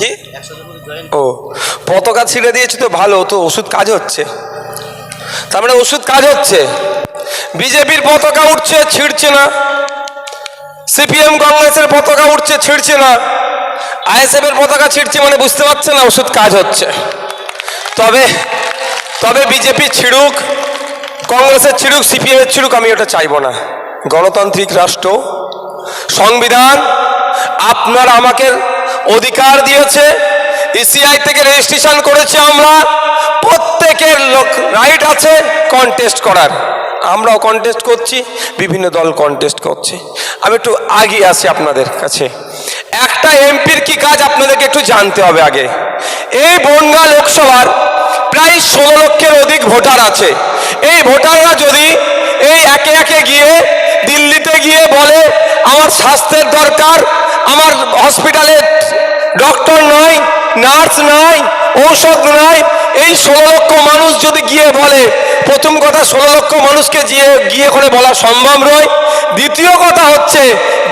কি? ও পতাকা ছিঁড়ে দিয়েছি তো ভালো তো ওষুধ কাজ হচ্ছে। তার মানে ওষুধ কাজ হচ্ছে। বিজেপির পতাকা উঠছে ছিঁড়ছে না। সিপিএম কংগ্রেসের পতাকা উঠছে ছিঁড়ছে না। আইএসএফ এর পতাকা ছিঁড়ছে মানে বুঝতে পারছে না ওষুধ কাজ হচ্ছে। তবে তবে বিজেপি ছিড়ুক কংগ্রেসের ছিড়ুক সিপিএম এর ছিড়ুক আমি ওটা চাইব না। গণতান্ত্রিক রাষ্ট্র সংবিধান আপনার আমাকে অধিকার দিয়েছে। ইসিআই থেকে রেজিস্ট্রেশন করেছে আমরা। প্রত্যেকের লোক রাইট আছে কন্টেস্ট করার। আমরাও কন্টেস্ট করছি, বিভিন্ন দল কন্টেস্ট করছে। আমি একটু আগে আসি আপনাদের কাছে। একটা এমপির কি কাজ আপনাদেরকে একটু জানতে হবে আগে। এই বনগা লোকসভার প্রায় ষোলো লক্ষের অধিক ভোটার আছে। এই ভোটাররা যদি এই একে একে গিয়ে দিল্লিতে গিয়ে বলে, আমার স্বাস্থ্যের দরকার, আমার হসপিটালে ডক্টর নয় নার্স নয় ঔষধ নয় এই ষোলো লক্ষ মানুষ যদি গিয়ে বলে, প্রথম কথা ষোলো লক্ষ মানুষকে গিয়ে গিয়ে করে বলা সম্ভব নয়। দ্বিতীয় কথা হচ্ছে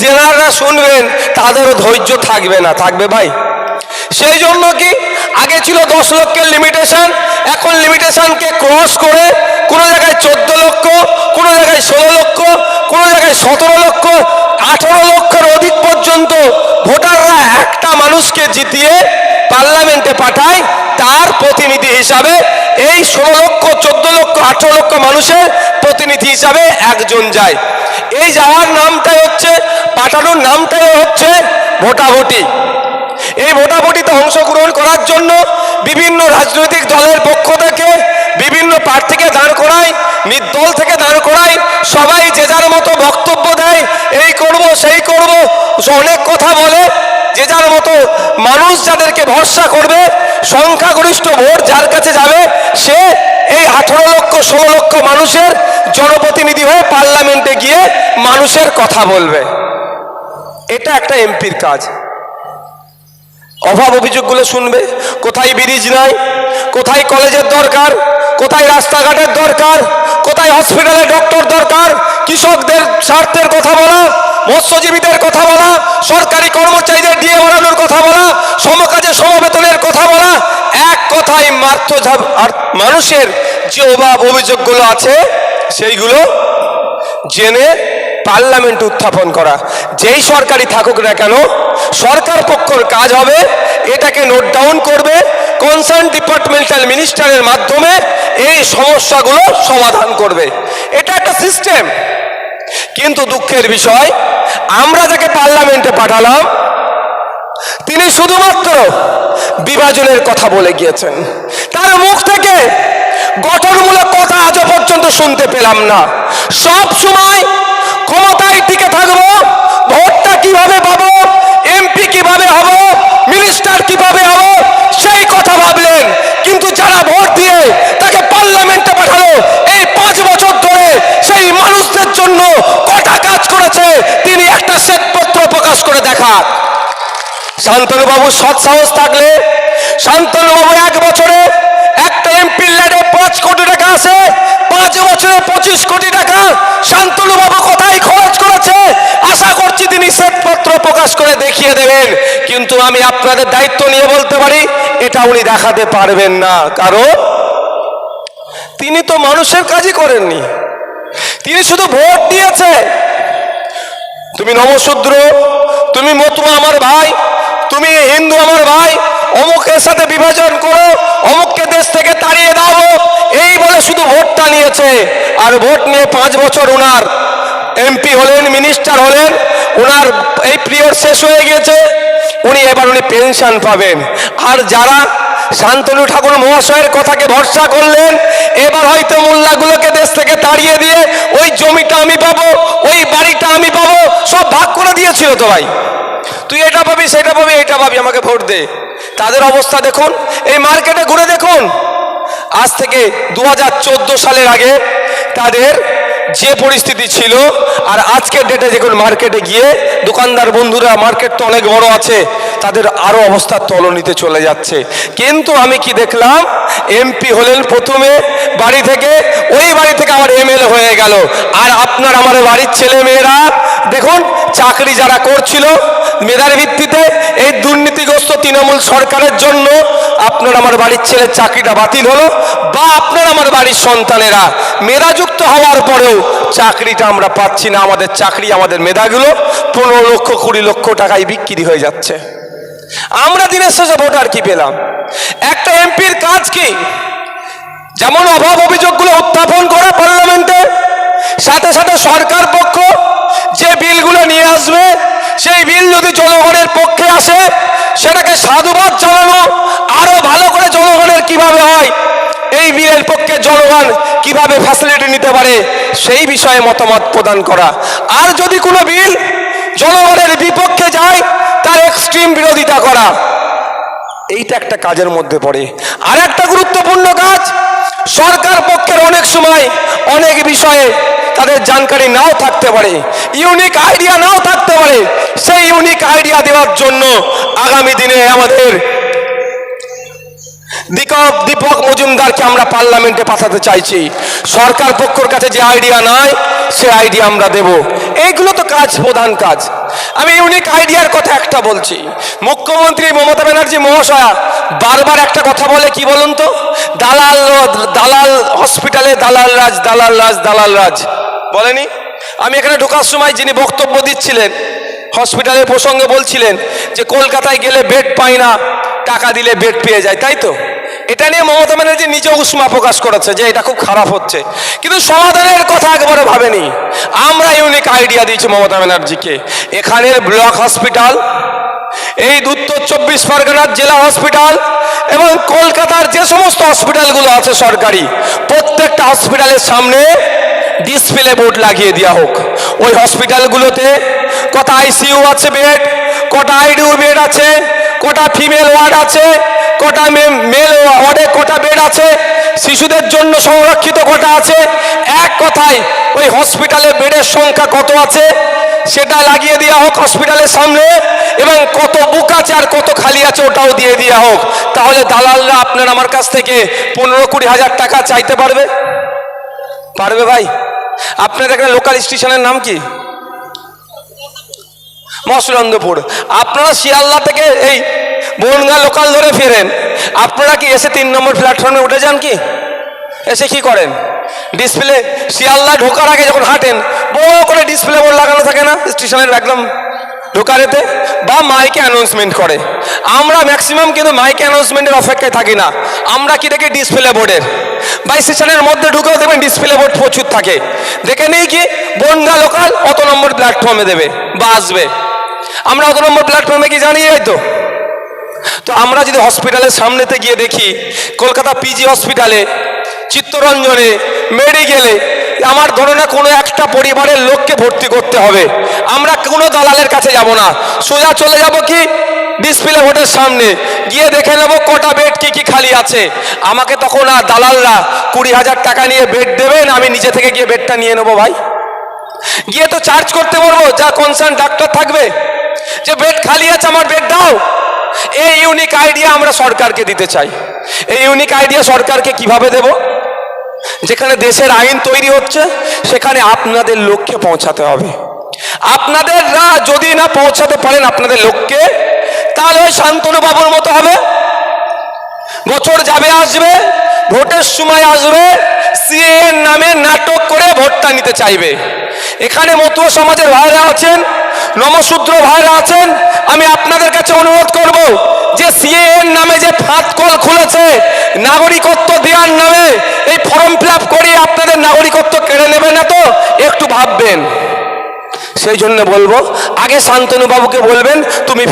জেনারা শুনবেন, তাদেরও ধৈর্য থাকবে না। থাকবে ভাই। সেই জন্য কি? আগে ছিল দশ লক্ষের লিমিটেশন এখন লিমিটেশনকে ক্রস করে কোনো জায়গায় চোদ্দ লক্ষ, কোনো জায়গায় ষোলো লক্ষ, কোনো জায়গায় সতেরো লক্ষ, আঠেরো লক্ষের অধিক পর্যন্ত ভোটাররা একটা মানুষকে জিতিয়ে পার্লামেন্টে পাঠায়, তার প্রতিনিধি হিসাবে এই ষোলো লক্ষ, চোদ্দ লক্ষ, আঠারো লক্ষ মানুষের প্রতিনিধি হিসাবে একজন যায়। এই যাওয়ার নামটাই হচ্ছে, পাঠানোর নামটাই হচ্ছে ভোটাভুটি। এই ভোটাভুটিতে অংশগ্রহণ করার জন্য বিভিন্ন রাজনৈতিক দলের পক্ষ থেকে, বিভিন্ন প্রার্থীকে দাঁড় করায়, নির্দল থেকে দাঁড় করায়, সবাই যে যার মতো বক্তব্য দেয়, এই করব, সেই করব, অনেক কথা বলে মানুষ যাদেরকে ভরসা করবে, সংখ্যাগরিষ্ঠ ভোট যার কাছে যাবে, সে এই আঠারো লক্ষ, ষোলো লক্ষ মানুষের জনপ্রতিনিধি হয়ে পার্লামেন্টে গিয়ে মানুষের কথা বলবে। এটা একটা এমপির কাজ। অভাব অভিযোগগুলো শুনবে, কোথায় ব্রিজ নাই, কোথায় কলেজের দরকার, কোথায় রাস্তাঘাটের দরকার, কোথায় হসপিটালে ডক্টর দরকার, কৃষকদের স্বার্থের কথা বলা মৎস্যজীবীদের কথা বলা, সরকারি কর্মচারীদের দিয়ে বাড়ানোর কথা বলা, সমকাজে সমবেতনের কথা বলা, এক কথায় আর মানুষের যে অভাব অভিযোগগুলো আছে, সেইগুলো জেনে পার্লামেন্ট উত্থাপন করা। যেই সরকারি থাকুক না কেন, সরকার পক্ষর কাজ হবে এটাকে নোট ডাউন করবে, কনসার্ন ডিপার্টমেন্টাল মিনিস্টারের মাধ্যমে এই সমস্যাগুলো সমাধান করবে। এটা একটা সিস্টেম। কিন্তু দুঃখের বিষয়, আমরা যাকে পার্লামেন্টে পাঠালাম, তিনি শুধুমাত্র বিভাজনের কথা বলে গিয়েছেন। তার মুখ থেকে গঠনমূলক কথা আজও পর্যন্ত শুনতে পেলাম না। সব সময় ক্ষমতায় টিকে থাকব, ভোটটা কীভাবে পাবো, এমপি কীভাবে হব, মিনিস্টার কীভাবে হব, সেই কথা ভাবলেন কিন্তু যারা ভোট দিয়ে তাকে পার্লামেন্টে পাঠালো এই পাঁচ বছর ধরে সেই মানুষদের জন্য কটা কাজ করেছে তিনি একটা শ্বেতপত্র দেখান শান্তনুবাবুর সৎ সাহস থাকলে, শান্তনুবাবু এক বছরে একটা এমপির ল্যাডে পাঁচ কোটি টাকা আছে, পাঁচ বছরে পঁচিশ কোটি টাকা। শান্তনুবাবু কোথায় খরচ করেছে? আশা করছি তিনি শ্বেতপত্র প্রকাশ করে দেখিয়ে দেবেন। কিন্তু আমি আপনাদের দায়িত্ব নিয়ে বলতে পারি, এটা উনি দেখাতে পারবেন না। কারণ তিনি তো মানুষের কাজই করেননি। তিনি শুধু ভোট দিয়েছে। তুমি নমশূদ্র তুমি মতুয়া আমার ভাই, তুমি হিন্দু আমার ভাই, অমুকের সাথে বিভাজন করো, অমুককে দেশ থেকে তাড়িয়ে দাও এই বলে শুধু ভোটটা নিয়েছে, আর ভোট নিয়ে পাঁচ বছর ওনার এমপি হলেন মিনিস্টার হলেন ওনার এই পিরিয়ড শেষ হয়ে গেছে উনি এবার উনি পেনশন পাবেন। আর যারা শান্তনু ঠাকুর মহাশয়ের কথাকে ভরসা করলেন। এবার হয়তো মোল্লাগুলোকে দেশ থেকে তাড়িয়ে দিয়ে ওই জমিটা আমি পাবো, ওই বাড়িটা আমি পাবো, সব ভাগ করে দিয়েছিল তো ভাই। তুই এটা পাবি, সেটা পাবি, এটা পাবি, আমাকে ভোট দে। তাদের অবস্থা দেখুন, এই মার্কেটে ঘুরে দেখুন। আজ থেকে দু হাজার চোদ্দ সালের আগে তাদের যে পরিস্থিতি ছিল, আর আজকের ডেটে দেখুন মার্কেটে গিয়ে দোকানদার বন্ধুরা, মার্কেট তো অনেক বড় আছে তাদের আরও অবস্থা তলনিতে চলে যাচ্ছে। কিন্তু আমি কি দেখলাম? এমপি হলেন প্রথমে বাড়ি থেকে, ওই বাড়ি থেকে আবার এমএলএ হয়ে গেল। আর আপনার আমার বাড়ির ছেলে মেয়েরা দেখুন, চাকরি যারা করছিল, মেধার ভিত্তিতে এই দুর্নীতিগ্রস্ত তৃণমূল সরকারের জন্য আপনার আমার বাড়ির ছেলের চাকরিটা বাতিল হলো বা আপনার আমার বাড়ির সন্তানেরা মেধাযুক্ত হওয়ার পরেও চাকরিটা আমরা পাচ্ছি না। আমাদের চাকরি, আমাদের মেধাগুলো পনেরো লক্ষ, কুড়ি লক্ষ টাকায় বিক্রি হয়ে যাচ্ছে। আমরা দিনের শেষে ভোটার কি পেলাম? একটা এমপির কাজ কি? যেমন অভাব অভিযোগগুলো উত্থাপন করা পার্লামেন্টে, সাথে সাথে সরকার পক্ষ যে বিলগুলো নিয়ে আসবে, সেই বিল যদি জনগণের পক্ষে আসে, সেটাকে সাধুবাদ জানানো আরও ভালো করে জনগণের কীভাবে হয়, এই বিলের পক্ষে জনগণ কীভাবে ফ্যাসিলিটি নিতে পারে, সেই বিষয়ে মতামত প্রদান করা। আর যদি কোনো বিল জনগণের বিপক্ষে যায় তার এক্সট্রিম বিরোধিতা করা। এইটা একটা কাজের মধ্যে পড়ে। আর একটা গুরুত্বপূর্ণ কাজ, সরকার পক্ষের অনেক সময় অনেক বিষয়ে তাদের জানকারি নাও থাকতে পারে। ইউনিক আইডিয়া নাও থাকতে পারে। সেই ইউনিক আইডিয়া দেওয়ার জন্য আগামী দিনে আমাদের দীপক দীপক মজুমদারকে আমরা পার্লামেন্টে পাঠাতে চাইছি। সরকার পক্ষের কাছে যে আইডিয়া নাই, সে আইডিয়া আমরা দেব। এইগুলো তো কাজ, প্রধান কাজ। আমি ইউনিক আইডিয়ার কথা একটা বলছি। মুখ্যমন্ত্রী মমতা ব্যানার্জি মহাশয়া বারবার একটা কথা বলে, কি বলুন তো? দালাল দালাল হসপিটালে দালাল রাজ দালাল রাজ দালাল রাজ। বলেনি? আমি এখানে ঢোকার সময় যিনি বক্তব্য দিচ্ছিলেন হসপিটালের প্রসঙ্গে বলছিলেন যে, কলকাতায় গেলে বেড পাই না, টাকা দিলে বেড পেয়ে যায়, তাই তো? এটা নিয়ে মমতা ব্যানার্জি নিজে উষ্মা প্রকাশ করেছে যে এটা খুব খারাপ হচ্ছে। কিন্তু সমাধানের কথা একবারে ভাবেনি। আমরা ইউনিক আইডিয়া দিয়েছি মমতা ব্যানার্জিকে। এখানের ব্লক হসপিটাল এই উত্তর চব্বিশ পরগনার জেলা হসপিটাল এবং কলকাতার যে সমস্ত হসপিটালগুলো আছে সরকারি, প্রত্যেকটা হসপিটালের সামনে ডিসপ্লে বোর্ড লাগিয়ে দেওয়া হোক। ওই হসপিটালগুলোতে কটা আইসিইউ আছে বেড কটা আইডিউ বেড আছে, কটা ফিমেল ওয়ার্ড আছে কটা মেল ওয়ার্ডে কটা বেড আছে? শিশুদের জন্য সংরক্ষিত কটা আছে? এক কথায়, ওই হসপিটালে বেডের সংখ্যা কত আছে? সেটা লাগিয়ে দেওয়া হোক হসপিটালের সামনে এবং কত বুক আছে আর কত খালি আছে ওটাও দিয়ে দেওয়া হোক। তাহলে দালালরা আপনার আমার কাছ থেকে পনেরো কুড়ি হাজার টাকা চাইতে পারবে? পারবে ভাই? আপনার এখানে লোকাল স্টেশনের নাম কি? মসলন্দপুর আপনারা শিয়ালদা থেকে এই বনগা লোকাল ধরে ফেরেন। আপনারা কি এসে তিন নম্বর প্ল্যাটফর্মে উঠে যান কি? এসে কি করেন? ডিসপ্লে শিয়ালদা ঢোকার আগে যখন হাঁটেন, বড় করে ডিসপ্লে বোর্ড লাগানো থাকে না? স্টেশনের একদম ঢোকারেতে, বা মাইকে অ্যানাউন্সমেন্ট করে। আমরা ম্যাক্সিমাম কিন্তু মাইকে অ্যানাউন্সমেন্টের অপেক্ষায় থাকি না। আমরা কি দেখি ডিসপ্লে বোর্ডের বা স্টেশনের মধ্যে ঢুকেও দেখবেন ডিসপ্লে বোর্ড প্রচুর থাকে। দেখে নেই কি? বনগা লোকাল অত নম্বর প্ল্যাটফর্মে দেবে বা আসবে। আমরা অত নম্বর প্ল্যাটফর্মে কি জানি, এই তো? তো আমরা যদি হসপিটালের সামনেতে গিয়ে দেখি, কলকাতা পিজি হসপিটালে চিত্তরঞ্জনে, মেডিকেলে, আমার ধরো না কোনো একটা পরিবারের লোককে ভর্তি করতে হবে। আমরা কোনো দালালের কাছে যাব না। সোজা চলে যাব কি? ডিসপ্লে বোর্ডের সামনে। গিয়ে দেখে নেব কটা বেড কি কি খালি আছে। আমাকে তখন আর দালালরা কুড়ি হাজার টাকা নিয়ে বেড দেবেন, আমি নিজে থেকে গিয়ে বেডটা নিয়ে নেব ভাই। গিয়ে তো চার্জ করতে পারব যা কনসার্ন ডাক্তার থাকবে। যে বেড খালি আছে, আমার বেড দাও। এই ইউনিক আইডিয়া আমরা সরকারকে দিতে চাই। এই ইউনিক আইডিয়া সরকারকে কীভাবে দেব? যেখানে দেশের আইন তৈরি হচ্ছে, সেখানে আপনাদের লক্ষ্যে পৌঁছাতে হবে। আপনাদের আপনাদেররা যদি না পৌঁছাতে পারেন আপনাদের লক্ষ্যে, তাহলে ওই শান্তনু বাবুর মতো হবে। বছর যাবে আসবে, ভোটের সময় আসবে সিএর নামে নাটক করে ভোটটা নিতে চাইবে। এখানে মতুয়া সমাজের ভাইরা আছেন নমশূদ্র ভাইরা আছেন, আমি আপনাদের কাছে অনুরোধ করব যে সিএএন নামে যে ফাঁদ কল খুলেছে, নাগরিকত্ব দেওয়ার নামে এই ফর্ম ফিল আপ করে আপনাদের নাগরিকত্ব কেড়ে নেবে না তো, একটু ভাববেন। সেই জন্য বলব, আগে শান্তনু বাবুকে বলবেন, তুমি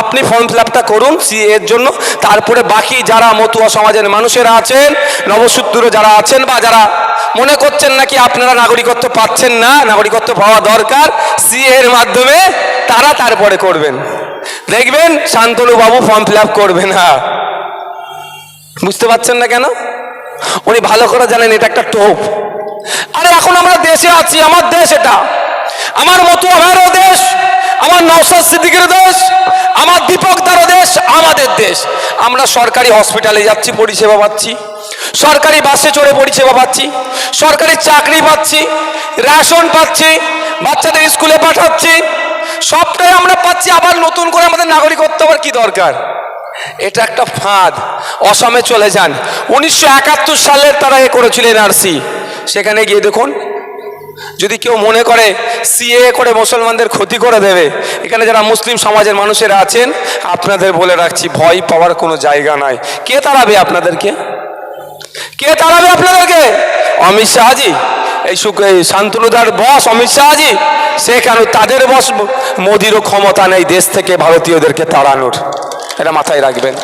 আপনি ফর্ম ফিল আপটা করুন সি এর জন্য। তারপরে বাকি যারা মতুয়া সমাজের মানুষেরা আছেন নবসূত্র যারা আছেন বা যারা মনে করছেন নাকি আপনারা নাগরিকত্ব পাচ্ছেন না, নাগরিকত্ব পাওয়া দরকার সি এর মাধ্যমে তারা তারপরে করবেন। দেখবেন শান্তনু বাবু ফর্ম ফিল আপ করবে না। বুঝতে পারছেন না কেন? উনি ভালো করে জানেন, এটা একটা টোপ। আরে এখন আমরা দেশে আছি, আমার দেশ এটা। আমার মতো আমারও দেশ, আমার নওসাদ সিদ্দিকের দেশ, আমার দীপক দারও দেশ, আমাদের দেশ। আমরা সরকারি হসপিটালে যাচ্ছি, পরিষেবা পাচ্ছি। সরকারি বাসে চড়ে পরিষেবা পাচ্ছি। সরকারি চাকরি পাচ্ছি। রেশন পাচ্ছি। বাচ্চাদের স্কুলে পাঠাচ্ছি। সবটাই আমরা পাচ্ছি। আবার নতুন করে আমাদের নাগরিকত্ব আবার কি দরকার? এটা একটা ফাঁদ। অসমে চলে যান। উনিশশো একাত্তর সালের তারা এ করেছিলেন আরসি সেখানে গিয়ে দেখুন যদি কেউ মনে করে সিএ করে মুসলমানদের ক্ষতি করে দেবে, এখানে যারা মুসলিম সমাজের মানুষেরা আছেন, আপনাদের বলে রাখছি, ভয় পাওয়ার কোনো জায়গা নাই। কে তাড়াবে আপনাদেরকে? কে তাড়াবে আপনাদেরকে? অমিত শাহজি। এই সুখ, এই শান্তনুদার বস অমিত শাহজি, সে কেন তাদের বস, মোদিরও ক্ষমতা নেই দেশ থেকে ভারতীয়দেরকে তাড়ানোর। এটা মাথায় রাখবেন।